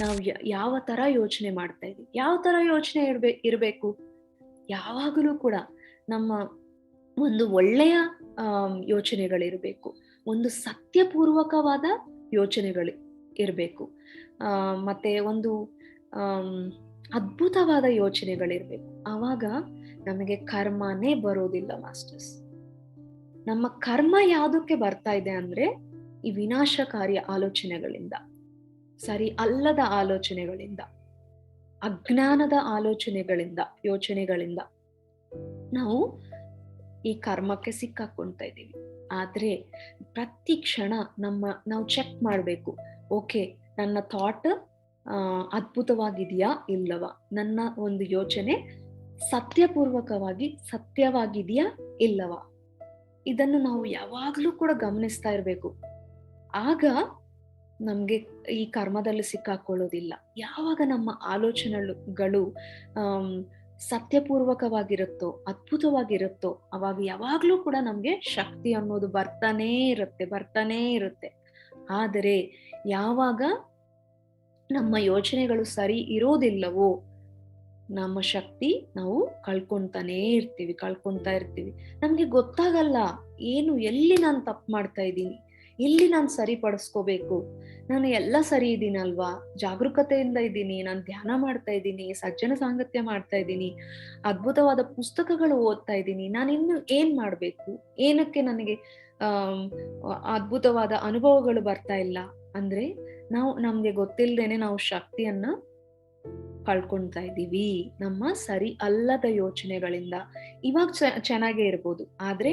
ನಾವು ಯಾವ ತರ ಯೋಚನೆ ಮಾಡ್ತಾ ಇದೀವಿ ಯಾವ ತರ ಯೋಚನೆ ಇರ್ಬೇ, ಇರಬೇಕು? ಯಾವಾಗಲೂ ಕೂಡ ನಮ್ಮ ಒಂದು ಒಳ್ಳೆಯ ಯೋಚನೆಗಳಿರಬೇಕು ಒಂದು ಸತ್ಯಪೂರ್ವಕವಾದ ಯೋಚನೆಗಳು ಇರಬೇಕು. ಮತ್ತೆ ಒಂದು ಅದ್ಭುತವಾದ ಯೋಚನೆಗಳಿರ್ಬೇಕು ಆವಾಗ ನಮಗೆ ಕರ್ಮನೇ ಬರೋದಿಲ್ಲ, ಮಾಸ್ಟರ್ಸ್. ನಮ್ಮ ಕರ್ಮ ಯಾವುದಕ್ಕೆ ಬರ್ತಾ ಇದೆ ಅಂದ್ರೆ ಈ ವಿನಾಶಕಾರಿ ಆಲೋಚನೆಗಳಿಂದ. ಸರಿ ಅಲ್ಲದ ಆಲೋಚನೆಗಳಿಂದ, ಅಜ್ಞಾನದ ಆಲೋಚನೆಗಳಿಂದ, ಯೋಚನೆಗಳಿಂದ ನಾವು ಈ ಕರ್ಮಕ್ಕೆ ಸಿಕ್ಕಾಕೊಳ್ತಾ ಇದ್ದೀವಿ. ಆದ್ರೆ ಪ್ರತಿ ಕ್ಷಣ ನಮ್ಮ, ನಾವು ಚೆಕ್ ಮಾಡಬೇಕು, ಓಕೆ, ನನ್ನ ಥಾಟ್ ಅದ್ಭುತವಾಗಿದೆಯಾ ಇಲ್ಲವ? ನನ್ನ ಒಂದು ಯೋಚನೆ ಸತ್ಯಪೂರ್ವಕವಾಗಿ ಸತ್ಯವಾಗಿದೆಯಾ ಇಲ್ಲವ? ಇದನ್ನು ನಾವು ಯಾವಾಗಲೂ ಕೂಡ ಗಮನಿಸ್ತಾ ಇರಬೇಕು. ಆಗ ನಮ್ಗೆ ಈ ಕರ್ಮದಲ್ಲಿ ಸಿಕ್ಕಾಕೊಳ್ಳೋದಿಲ್ಲ. ಯಾವಾಗ ನಮ್ಮ ಆಲೋಚನೆಗಳು ಸತ್ಯಪೂರ್ವಕವಾಗಿರುತ್ತೋ, ಅದ್ಭುತವಾಗಿರುತ್ತೋ, ಅವಾಗ ಯಾವಾಗ್ಲೂ ಕೂಡ ನಮ್ಗೆ ಶಕ್ತಿ ಅನ್ನೋದು ಬರ್ತಾನೇ ಇರುತ್ತೆ ಬರ್ತಾನೇ ಇರುತ್ತೆ. ಆದರೆ ಯಾವಾಗ ನಮ್ಮ ಯೋಚನೆಗಳು ಸರಿ ಇರೋದಿಲ್ಲವೋ, ನಮ್ಮ ಶಕ್ತಿ ನಾವು ಕಳ್ಕೊಂತಾನೇ ಇರ್ತೀವಿ, ಕಳ್ಕೊಂತಾ ಇರ್ತೀವಿ. ನಮ್ಗೆ ಗೊತ್ತಾಗಲ್ಲ, ಏನು, ಎಲ್ಲಿ ನಾನು ತಪ್ಪು ಮಾಡ್ತಾ ಇದ್ದೀನಿ? ಎಲ್ಲಿ ನಾನು ಸರಿಪಡಿಸ್ಕೋಬೇಕು ನಾನು ಎಲ್ಲ ಸರಿ ಇದ್ದೀನಲ್ವಾ ಜಾಗರೂಕತೆಯಿಂದ ಇದ್ದೀನಿ ನಾನು ಧ್ಯಾನ ಮಾಡ್ತಾ ಇದ್ದೀನಿ ಸಜ್ಜನ ಸಾಂಗತ್ಯ ಮಾಡ್ತಾ ಇದ್ದೀನಿ ಅದ್ಭುತವಾದ ಪುಸ್ತಕಗಳು ಓದ್ತಾ ಇದ್ದೀನಿ ನಾನು ಇನ್ನು ಏನ್ ಮಾಡ್ಬೇಕು? ಏನಕ್ಕೆ ನನಗೆ ಅದ್ಭುತವಾದ ಅನುಭವಗಳು ಬರ್ತಾ ಇಲ್ಲ? ಅಂದ್ರೆ ನಾವು, ನಮ್ಗೆ ಗೊತ್ತಿಲ್ಲದೇನೆ ನಾವು ಶಕ್ತಿಯನ್ನ ಕಳ್ಕೊಳ್ತಾ ಇದ್ದೀವಿ ನಮ್ಮ ಸರಿ ಅಲ್ಲದ ಯೋಚನೆಗಳಿಂದ. ಇವಾಗ ಚೆನ್ನಾಗೇ ಇರ್ಬೋದು. ಆದ್ರೆ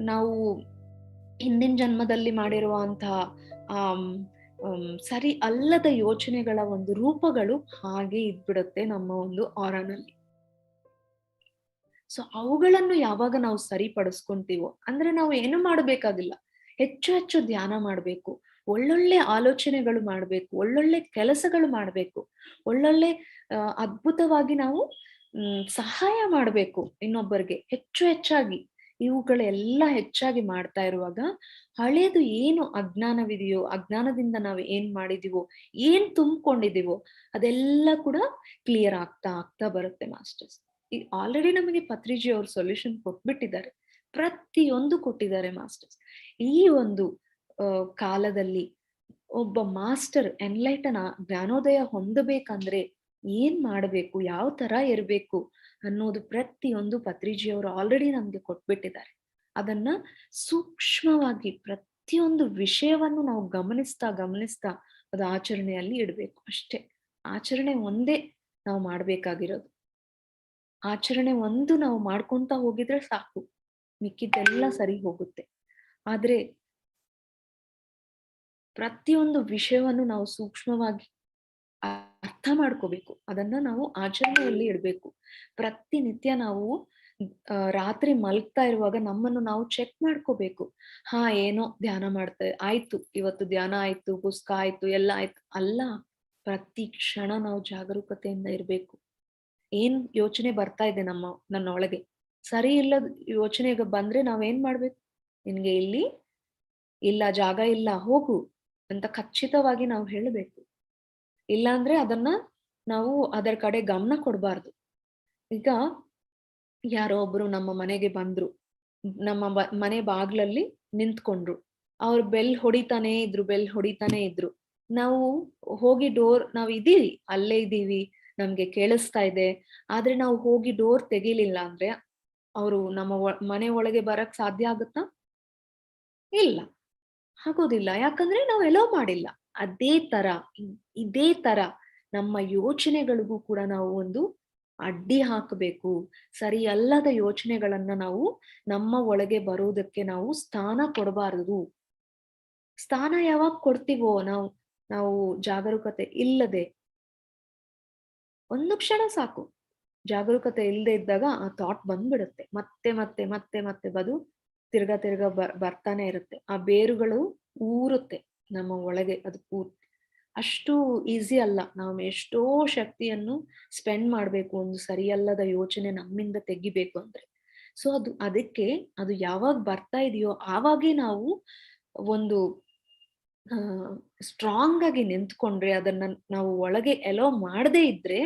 ನಾವು ಹಿಂದಿನ ಜನ್ಮದಲ್ಲಿ ಮಾಡಿರುವಂತಹ ಆ ಸರಿ ಅಲ್ಲದ ಯೋಚನೆಗಳ ಒಂದು ರೂಪಗಳು ಹಾಗೆ ಇದ್ಬಿಡುತ್ತೆ ನಮ್ಮ ಒಂದು ಆರನಲ್ಲಿ. ಸೊ ಅವುಗಳನ್ನು ಯಾವಾಗ ನಾವು ಸರಿಪಡಿಸ್ಕೊಂತೀವೋ, ಅಂದ್ರೆ ನಾವು ಏನು ಮಾಡಬೇಕಾಗಿಲ್ಲ ಹೆಚ್ಚು ಹೆಚ್ಚು ಧ್ಯಾನ ಮಾಡ್ಬೇಕು. ಒಳ್ಳೊಳ್ಳೆ ಆಲೋಚನೆಗಳು ಮಾಡ್ಬೇಕು. ಒಳ್ಳೊಳ್ಳೆ ಕೆಲಸಗಳು ಮಾಡ್ಬೇಕು. ಒಳ್ಳೊಳ್ಳೆ ಅದ್ಭುತವಾಗಿ ನಾವು ಸಹಾಯ ಮಾಡ್ಬೇಕು ಇನ್ನೊಬ್ಬರಿಗೆ ಹೆಚ್ಚು ಹೆಚ್ಚಾಗಿ. ಇವುಗಳೆಲ್ಲ ಹೆಚ್ಚಾಗಿ ಮಾಡ್ತಾ ಇರುವಾಗ ಹಳೇದು ಏನು ಅಜ್ಞಾನವಿದೆಯೋ, ಅಜ್ಞಾನದಿಂದ ನಾವು ಏನ್ ಮಾಡಿದೀವೋ, ಏನ್ ತುಂಬಿಕೊಂಡಿದೀವೋ, ಅದೆಲ್ಲ ಕೂಡ ಕ್ಲಿಯರ್ ಆಗ್ತಾ ಆಗ್ತಾ ಬರುತ್ತೆ ಮಾಸ್ಟರ್ಸ್ ಈಗ ಆಲ್ರೆಡಿ ನಮಗೆ ಪತ್ರಿಜಿ ಅವರು ಸೊಲ್ಯೂಷನ್ ಕೊಟ್ಬಿಟ್ಟಿದ್ದಾರೆ. ಪ್ರತಿಯೊಂದು ಕೊಟ್ಟಿದ್ದಾರೆ ಮಾಸ್ಟರ್ಸ್ ಈ ಒಂದು ಕಾಲದಲ್ಲಿ ಒಬ್ಬ ಮಾಸ್ಟರ್ ಎನ್ಲೈಟನ ಜ್ಞಾನೋದಯ ಹೊಂದಬೇಕಂದ್ರೆ ಏನ್ ಮಾಡಬೇಕು? ಯಾವ ತರ ಇರಬೇಕು? ಅನ್ನೋದು ಪ್ರತಿಯೊಂದು ಪತ್ರಿಜಿಯವರು ಆಲ್ರೆಡಿ ನಮ್ಗೆ ಕೊಟ್ಬಿಟ್ಟಿದ್ದಾರೆ. ಅದನ್ನ ಸೂಕ್ಷ್ಮವಾಗಿ ಪ್ರತಿಯೊಂದು ವಿಷಯವನ್ನು ನಾವು ಗಮನಿಸ್ತಾ ಗಮನಿಸ್ತಾ ಅದು ಆಚರಣೆಯಲ್ಲಿ ಇಡಬೇಕು ಅಷ್ಟೇ. ಆಚರಣೆ ಒಂದೇ ನಾವು ಮಾಡ್ಬೇಕಾಗಿರೋದು. ಆಚರಣೆ ಒಂದು ನಾವು ಮಾಡ್ಕೊಂತ ಹೋಗಿದ್ರೆ ಸಾಕು. ಮಿಕ್ಕಿದ್ದೆಲ್ಲ ಸರಿ ಹೋಗುತ್ತೆ. ಆದ್ರೆ ಪ್ರತಿಯೊಂದು ವಿಷಯವನ್ನು ನಾವು ಸೂಕ್ಷ್ಮವಾಗಿ ಅರ್ಥ ಮಾಡ್ಕೋಬೇಕು. ಅದನ್ನ ನಾವು ಆಚರಣೆಯಲ್ಲಿ ಇಡ್ಬೇಕು. ಪ್ರತಿನಿತ್ಯ ನಾವು ರಾತ್ರಿ ಮಲಗ್ತಾ ಇರುವಾಗ ನಮ್ಮನ್ನು ನಾವು ಚೆಕ್ ಮಾಡ್ಕೋಬೇಕು. ಹಾ, ಏನೋ ಧ್ಯಾನ ಮಾಡ್ತಾ, ಆಯ್ತು, ಇವತ್ತು ಧ್ಯಾನ ಆಯ್ತು, ಪುಸ್ತಕ ಆಯ್ತು, ಎಲ್ಲ ಆಯ್ತು. ಅಲ್ಲ, ಪ್ರತಿ ಕ್ಷಣ ನಾವು ಜಾಗರೂಕತೆಯಿಂದ ಇರ್ಬೇಕು. ಏನ್ ಯೋಚನೆ ಬರ್ತಾ ಇದೆ ನಮ್ಮ, ನನ್ನೊಳಗೆ? ಸರಿ ಇಲ್ಲದ ಯೋಚನೆಗೆ ಬಂದ್ರೆ ನಾವೇನ್ ಮಾಡ್ಬೇಕು? ನಿನ್ಗೆ ಇಲ್ಲಿ, ಇಲ್ಲ ಜಾಗ ಇಲ್ಲ, ಹೋಗು ಅಂತ ಖಚಿತವಾಗಿ ನಾವು ಹೇಳಬೇಕು. ಇಲ್ಲಾಂದ್ರೆ ಅದನ್ನ ನಾವು ಅದರ ಕಡೆ ಗಮನ ಕೊಡಬಾರ್ದು. ಈಗ ಯಾರೋ ಒಬ್ರು ನಮ್ಮ ಮನೆಗೆ ಬಂದ್ರು, ನಮ್ಮ ಮನೆ ಬಾಗ್ಲಲ್ಲಿ ನಿಂತ್ಕೊಂಡ್ರು. ಅವ್ರು ಬೆಲ್ ಹೊಡಿತಾನೆ ಇದ್ರು, ಬೆಲ್ ಹೊಡಿತಾನೆ ಇದ್ರು. ನಾವು ಹೋಗಿ ಡೋರ್, ನಾವ್ ಇದೀವಿ, ಅಲ್ಲೇ ಇದೀವಿ, ನಮ್ಗೆ ಕೇಳಿಸ್ತಾ ಇದೆ. ಆದ್ರೆ ನಾವು ಹೋಗಿ ಡೋರ್ ತೆಗಿಲಿಲ್ಲ ಅಂದ್ರೆ ಅವರು ನಮ್ಮ ಮನೆ ಒಳಗೆ ಬರಕ್ ಸಾಧ್ಯ ಆಗುತ್ತಾ? ಇಲ್ಲ. ಆಗೋದಿಲ್ಲ. ಯಾಕಂದ್ರೆ ನಾವು ಎಲ್ಲೋ ಮಾಡಿಲ್ಲ. ಅದೇ ತರ ಇದೇ ತರ ನಮ್ಮ ಯೋಚನೆಗಳಿಗೂ ಕೂಡ ನಾವು ಒಂದು ಅಡ್ಡಿ ಹಾಕಬೇಕು. ಸರಿಯಲ್ಲದ ಯೋಚನೆಗಳನ್ನ ನಾವು ನಮ್ಮ ಒಳಗೆ ಬರೋದಕ್ಕೆ ನಾವು ಸ್ಥಾನ ಕೊಡಬಾರದು. ಸ್ಥಾನ ಯಾವಾಗ ಕೊಡ್ತೀವೋ ನಾವು ನಾವು ಜಾಗರೂಕತೆ ಇಲ್ಲದೆ. ಒಂದು ಕ್ಷಣ ಸಾಕು. ಜಾಗರೂಕತೆ ಇಲ್ಲದೆ ಇದ್ದಾಗ ಆ ಥಾಟ್ ಬಂದ್ಬಿಡುತ್ತೆ. ಮತ್ತೆ ಮತ್ತೆ ಮತ್ತೆ ಮತ್ತೆ ಬದು ತಿರ್ಗಾ ತಿರ್ಗಾ ಬರ್ ಬರ್ತಾನೆ ಇರುತ್ತೆ. ಆ ಬೇರುಗಳು ಊರುತ್ತೆ. ನಮ್ಮ ಒಳಗೆ ಅದು ಅಷ್ಟು ಈಸಿ ಅಲ್ಲ. ನಾವು ಎಷ್ಟೋ ಶಕ್ತಿಯನ್ನು ಸ್ಪೆಂಡ್ ಮಾಡ್ಬೇಕು, ಒಂದು ಸರಿಯಲ್ಲದ ಯೋಚನೆ ನಮ್ಮಿಂದ ತೆಗಿಬೇಕು ಅಂದ್ರೆ. ಸೊ ಅದು, ಅದಕ್ಕೆ ಅದು ಯಾವಾಗ ಬರ್ತಾ ಇದೆಯೋ ಆವಾಗೇ ನಾವು ಒಂದು ಸ್ಟ್ರಾಂಗ್ ಆಗಿ ನಿಂತ್ಕೊಂಡ್ರೆ ಅದನ್ನ ನಾವು ಒಳಗೆ ಎಲೋ ಮಾಡದೇ ಇದ್ರೆ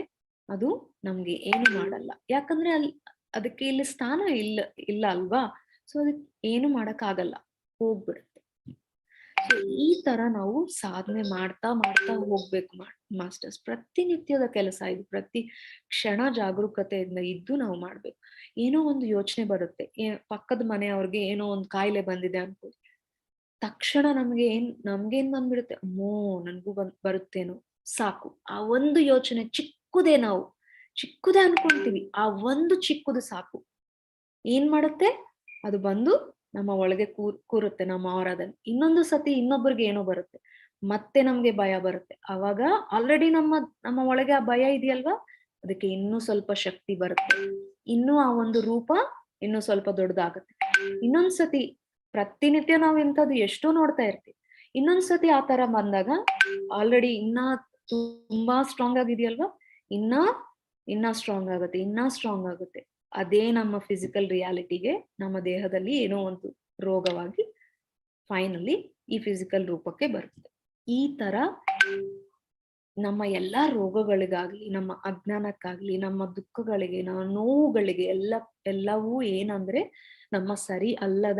ಅದು ನಮ್ಗೆ ಏನು ಮಾಡಲ್ಲ. ಯಾಕಂದ್ರೆ ಅಲ್ಲಿ ಅದಕ್ಕೆ ಇಲ್ಲಿ ಸ್ಥಾನ ಇಲ್ಲ ಇಲ್ಲ ಅಲ್ವಾ? ಸೊ ಅದಕ್ಕೆ ಏನು ಆಗಲ್ಲ ಹೋಗ್ಬಿಡುತ್ತೆ. ಈ ತರ ನಾವು ಸಾಧನೆ ಮಾಡ್ತಾ ಮಾಡ್ತಾ ಹೋಗ್ಬೇಕು ಮಾಸ್ಟರ್ಸ್. ಪ್ರತಿನಿತ್ಯದ ಕೆಲಸ ಇದು. ಪ್ರತಿ ಕ್ಷಣ ಜಾಗರೂಕತೆಯಿಂದ ಇದ್ದು ನಾವು ಮಾಡ್ಬೇಕು. ಏನೋ ಒಂದು ಯೋಚನೆ ಬರುತ್ತೆ. ಪಕ್ಕದ ಮನೆಯವ್ರಿಗೆ ಏನೋ ಒಂದು ಕಾಯಿಲೆ ಬಂದಿದೆ ಅನ್ಕೊಳ್ಳಿ ತಕ್ಷಣ ನಮ್ಗೆ ಏನ್, ನಮ್ಗೇನ್ ಬಂದ್ಬಿಡುತ್ತೆ? ಅಮ್ಮೋ, ನನ್ಗೂ ಬಂದ್, ಬರುತ್ತೇನೋ. ಸಾಕು. ಆ ಒಂದು ಯೋಚನೆ ಚಿಕ್ಕುದೇ ನಾವು. ಚಿಕ್ಕುದೇ ಅನ್ಕೊಳ್ತೀವಿ ಆ ಒಂದು ಚಿಕ್ಕದು ಸಾಕು. ಏನ್ ಮಾಡುತ್ತೆ? ಅದು ಬಂದು ನಮ್ಮ ಒಳಗೆ ಕೂರ್ ಕೂರುತ್ತೆ, ನಮ್ಮ ಆರಾಧನೆ. ಇನ್ನೊಂದು ಸತಿ ಇನ್ನೊಬ್ಬರಿಗೆ ಏನೋ ಬರುತ್ತೆ. ಮತ್ತೆ ನಮ್ಗೆ ಭಯ ಬರುತ್ತೆ. ಅವಾಗ ಆಲ್ರೆಡಿ ನಮ್ಮ ನಮ್ಮ ಒಳಗೆ ಆ ಭಯ ಇದೆಯಲ್ವಾ? ಅದಕ್ಕೆ ಇನ್ನೂ ಸ್ವಲ್ಪ ಶಕ್ತಿ ಬರುತ್ತೆ. ಇನ್ನೂ ಆ ಒಂದು ರೂಪ ಇನ್ನೂ ಸ್ವಲ್ಪ ದೊಡ್ಡದಾಗುತ್ತೆ. ಇನ್ನೊಂದ್ಸತಿ ಪ್ರತಿನಿತ್ಯ ನಾವು ಇಂಥದ್ದು ಎಷ್ಟೋ ನೋಡ್ತಾ ಇರ್ತೀವಿ. ಇನ್ನೊಂದ್ಸತಿ ಆ ತರ ಬಂದಾಗ ಆಲ್ರೆಡಿ ಇನ್ನ ತುಂಬಾ ಸ್ಟ್ರಾಂಗ್ ಆಗಿದೆಯಲ್ವಾ ಇನ್ನ ಇನ್ನ ಸ್ಟ್ರಾಂಗ್ ಆಗುತ್ತೆ, ಇನ್ನ ಸ್ಟ್ರಾಂಗ್ ಆಗುತ್ತೆ. ಅದೇ ನಮ್ಮ ಫಿಸಿಕಲ್ ರಿಯಾಲಿಟಿಗೆ ನಮ್ಮ ದೇಹದಲ್ಲಿ ಏನೋ ಒಂದು ರೋಗವಾಗಿ ಫೈನಲಿ ಈ ಫಿಸಿಕಲ್ ರೂಪಕ್ಕೆ ಬರುತ್ತೆ. ಈ ತರ ನಮ್ಮ ಎಲ್ಲಾ ರೋಗಗಳಿಗಾಗ್ಲಿ, ನಮ್ಮ ಅಜ್ಞಾನಕ್ಕಾಗ್ಲಿ, ನಮ್ಮ ದುಃಖಗಳಿಗೆ, ನಮ್ಮ ನೋವುಗಳಿಗೆ ಎಲ್ಲ, ಎಲ್ಲವೂ ಏನಂದ್ರೆ ನಮ್ಮ ಸರಿ ಅಲ್ಲದ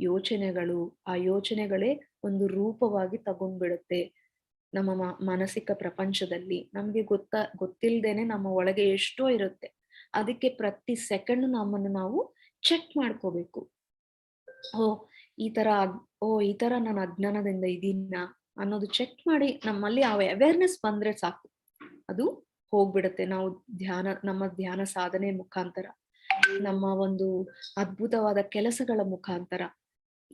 ಯೋಚನೆಗಳು, ಆ ಯೋಚನೆಗಳೇ ಒಂದು ರೂಪವಾಗಿ ತಗೊಂಡ್ಬಿಡುತ್ತೆ ನಮ್ಮ ಮಾನಸಿಕ ಪ್ರಪಂಚದಲ್ಲಿ. ನಮ್ಗೆ ಗೊತ್ತ, ಗೊತ್ತಿಲ್ದೇನೆ ನಮ್ಮ ಒಳಗೆ ಎಷ್ಟೋ ಇರುತ್ತೆ. ಅದಕ್ಕೆ ಪ್ರತಿ ಸೆಕೆಂಡ್ ನಮ್ಮನ್ನು ನಾವು ಚೆಕ್ ಮಾಡ್ಕೋಬೇಕು. ಓ, ಈ ತರ ಓ, ಈ ತರ ನಾನು ಅಜ್ಞಾನದಿಂದ ಇದೀನ ಅನ್ನೋದು ಚೆಕ್ ಮಾಡಿ ನಮ್ಮಲ್ಲಿ ಆ ಅವೇರ್ನೆಸ್ ಬಂದ್ರೆ ಸಾಕು. ಅದು ಹೋಗ್ಬಿಡುತ್ತೆ. ನಾವು ಧ್ಯಾನ, ನಮ್ಮ ಧ್ಯಾನ ಸಾಧನೆ ಮುಖಾಂತರ. ನಮ್ಮ ಒಂದು ಅದ್ಭುತವಾದ ಕೆಲಸಗಳ ಮುಖಾಂತರ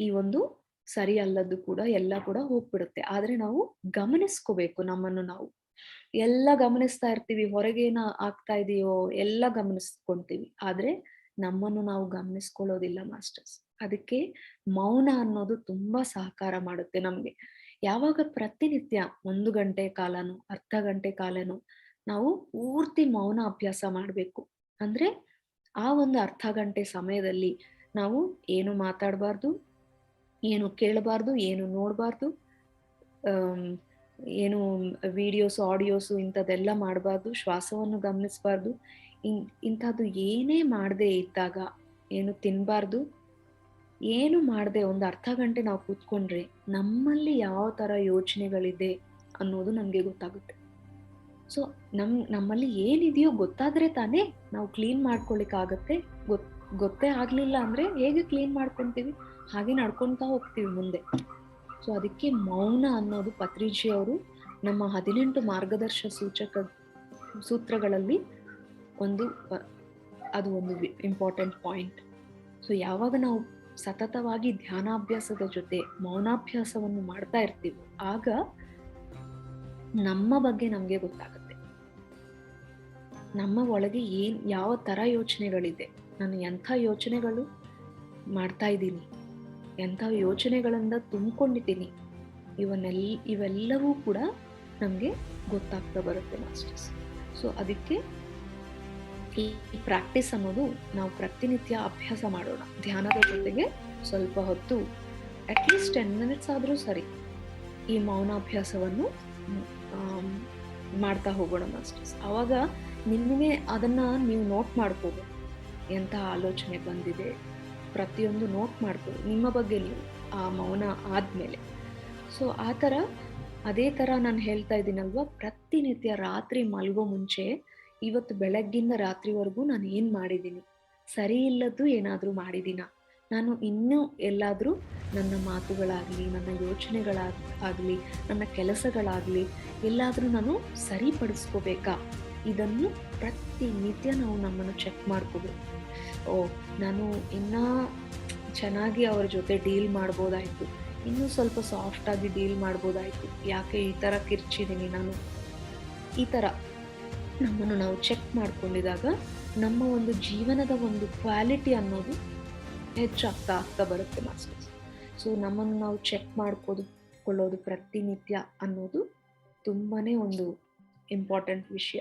ಈ ಒಂದು ಸರಿ ಅಲ್ಲದ್ದು ಕೂಡ ಎಲ್ಲ ಕೂಡ ಹೋಗ್ಬಿಡುತ್ತೆ. ಆದ್ರೆ ನಾವು ಗಮನಿಸ್ಕೋಬೇಕು ನಮ್ಮನ್ನು ನಾವು. ಎಲ್ಲ ಗಮನಿಸ್ತಾ ಇರ್ತೀವಿ, ಹೊರಗೇನ ಆಗ್ತಾ ಇದೆಯೋ ಎಲ್ಲ ಗಮನಿಸ್ಕೊಂತೀವಿ. ಆದ್ರೆ ನಮ್ಮನ್ನು ನಾವು ಗಮನಿಸ್ಕೊಳ್ಳೋದಿಲ್ಲ ಮಾಸ್ಟರ್ಸ್. ಅದಕ್ಕೆ ಮೌನ ಅನ್ನೋದು ತುಂಬಾ ಸಹಕಾರ ಮಾಡುತ್ತೆ ನಮ್ಗೆ. ಯಾವಾಗ ಪ್ರತಿನಿತ್ಯ ಒಂದು ಗಂಟೆ ಕಾಲನು, ಅರ್ಧ ಗಂಟೆ ಕಾಲನು ನಾವು ಪೂರ್ತಿ ಮೌನ ಅಭ್ಯಾಸ ಮಾಡ್ಬೇಕು. ಅಂದ್ರೆ ಆ ಒಂದು ಅರ್ಧ ಗಂಟೆ ಸಮಯದಲ್ಲಿ ನಾವು ಏನು ಮಾತಾಡಬಾರ್ದು, ಏನು ಕೇಳಬಾರ್ದು, ಏನು ನೋಡಬಾರ್ದು ಏನು ವಿಡಿಯೋಸ್ ಆಡಿಯೋಸು ಇಂಥದ್ದೆಲ್ಲ ಮಾಡಬಾರ್ದು, ಶ್ವಾಸವನ್ನು ಗಮನಿಸಬಾರ್ದು. ಇನ್, ಇಂಥದ್ದು ಏನೇ ಮಾಡದೆ ಇದ್ದಾಗ ಏನು ತಿನ್ನಬಾರ್ದು ಏನು ಮಾಡದೆ ಒಂದು ಅರ್ಧ ಗಂಟೆ ನಾವು ಕೂತ್ಕೊಂಡ್ರೆ ನಮ್ಮಲ್ಲಿ ಯಾವ ಥರ ಯೋಚನೆಗಳಿದೆ ಅನ್ನೋದು ನಮಗೆ ಗೊತ್ತಾಗುತ್ತೆ. ಸೊ ನಮ್, ನಮ್ಮಲ್ಲಿ ಏನಿದೆಯೋ ಗೊತ್ತಾದ್ರೆ ತಾನೇ ನಾವು ಕ್ಲೀನ್ ಮಾಡ್ಕೊಳ್ಳಿಕ್ಕಾಗತ್ತೆ ಗೊತ್, ಗೊತ್ತೇ ಆಗ್ಲಿಲ್ಲ ಅಂದ್ರೆ ಹೇಗೆ ಕ್ಲೀನ್ ಮಾಡ್ಕೊಂತೀವಿ? ಹಾಗೆ ನಡ್ಕೊತಾ ಹೋಗ್ತೀವಿ ಮುಂದೆ. ಸೊ ಅದಕ್ಕೆ ಮೌನ ಅನ್ನೋದು ಪತ್ರಿಜಿ ಅವರು ನಮ್ಮ ಹದಿನೆಂಟು ಮಾರ್ಗದರ್ಶ ಸೂಚಕ ಸೂತ್ರಗಳಲ್ಲಿ ಒಂದು, ಅದು ಒಂದು ಇಂಪಾರ್ಟೆಂಟ್ ಪಾಯಿಂಟ್ ಸೊ ಯಾವಾಗ ನಾವು ಸತತವಾಗಿ ಧ್ಯಾನಾಭ್ಯಾಸದ ಜೊತೆ ಮೌನಾಭ್ಯಾಸವನ್ನು ಮಾಡ್ತಾ ಇರ್ತೀವಿ, ಆಗ ನಮ್ಮ ಬಗ್ಗೆ ನಮಗೆ ಗೊತ್ತಾಗುತ್ತೆ. ನಮ್ಮ ಒಳಗೆ ಏನ್, ಯಾವ ತರ ಯೋಚನೆಗಳಿದೆ, ನಾನು ಎಂಥ ಯೋಚನೆಗಳು ಮಾಡ್ತಾ ಇದ್ದೀನಿ ಎಂಥ ಯೋಚನೆಗಳಿಂದ ತುಂಬಿಕೊಂಡಿದ್ದೀನಿ. ಇವನ್ನೆಲ್ಲ ಇವೆಲ್ಲವೂ ಕೂಡ ನಮಗೆ ಗೊತ್ತಾಗ್ತಾ ಬರುತ್ತೆ ಮಾಸ್ಟರ್ಸ್. ಸೊ, ಅದಕ್ಕೆ ಈ ಪ್ರಾಕ್ಟೀಸ್ ಅನ್ನೋದು ನಾವು ಪ್ರತಿನಿತ್ಯ ಅಭ್ಯಾಸ ಮಾಡೋಣ. ಧ್ಯಾನದ ಜೊತೆಗೆ ಸ್ವಲ್ಪ ಹೊತ್ತು ಅಟ್ಲೀಸ್ಟ್ ಟೆನ್ ಮಿನಿಟ್ಸ್ ಆದರೂ ಸರಿ, ಈ ಮೌನಾಭ್ಯಾಸವನ್ನು ಮಾಡ್ತಾ ಹೋಗೋಣ ಮಾಸ್ಟರ್ಸ್. ಆವಾಗ ನಿಮಗೆ ಅದನ್ನು ನೀವು ನೋಟ್ ಮಾಡ್ಕೋಬೋದು ಎಂಥ ಆಲೋಚನೆ ಬಂದಿದೆ ಪ್ರತಿಯೊಂದು ನೋಟ್ ಮಾಡ್ಕೊಳ್ಳಿ ನಿಮ್ಮ ಬಗ್ಗೆ ನೀವು ಆ ಮೌನ ಆದಮೇಲೆ. ಸೊ ಆ ಥರ ಅದೇ ಥರ ನಾನು ಹೇಳ್ತಾ ಇದ್ದೀನಲ್ವ, ಪ್ರತಿನಿತ್ಯ ರಾತ್ರಿ ಮಲಗೋ ಮುಂಚೆ ಇವತ್ತು ಬೆಳಗ್ಗಿಂದ ರಾತ್ರಿವರೆಗೂ ನಾನು ಏನು ಮಾಡಿದ್ದೀನಿ? ಸರಿ ಇಲ್ಲದ್ದು ಏನಾದರೂ ಮಾಡಿದ್ದೀನ? ನಾನು ಇನ್ನೂ ಎಲ್ಲಾದರೂ ನನ್ನ ಮಾತುಗಳಾಗಲಿ, ನನ್ನ ಯೋಚನೆಗಳಾಗ, ಆಗಲಿ, ನನ್ನ ಕೆಲಸಗಳಾಗಲಿ ಎಲ್ಲಾದರೂ ನಾನು ಸರಿಪಡಿಸ್ಕೋಬೇಕಾ? ಇದನ್ನು ಪ್ರತಿನಿತ್ಯ ನಾವು ನಮ್ಮನ್ನು ಚೆಕ್ ಮಾಡ್ಕೋಬೇಕು ಓ, ನಾನು ಇನ್ನೂ ಚೆನ್ನಾಗಿ ಅವ್ರ ಜೊತೆ ಡೀಲ್ ಮಾಡ್ಬೋದಾಯಿತು. ಇನ್ನೂ ಸ್ವಲ್ಪ ಸಾಫ್ಟಾಗಿ ಡೀಲ್ ಮಾಡ್ಬೋದಾಯಿತು. ಯಾಕೆ ಈ ಥರ ಕಿರ್ಚಿದ್ದೀನಿ ನಾನು? ಈ ಥರ ನಮ್ಮನ್ನು ನಾವು ಚೆಕ್ ಮಾಡ್ಕೊಂಡಿದಾಗ ನಮ್ಮ ಒಂದು ಜೀವನದ ಒಂದು ಕ್ವಾಲಿಟಿ ಅನ್ನೋದು ಹೆಚ್ಚಾಗ್ತಾ ಆಗ್ತಾ ಬರುತ್ತೆ ಮಾಸ್ಟರ್ಸ್. ಸೊ ನಮ್ಮನ್ನು ನಾವು ಚೆಕ್ ಮಾಡ್ಕೋದು ಪ್ರತಿನಿತ್ಯ ಅನ್ನೋದು ತುಂಬಾ ಒಂದು ಇಂಪಾರ್ಟೆಂಟ್ ವಿಷಯ.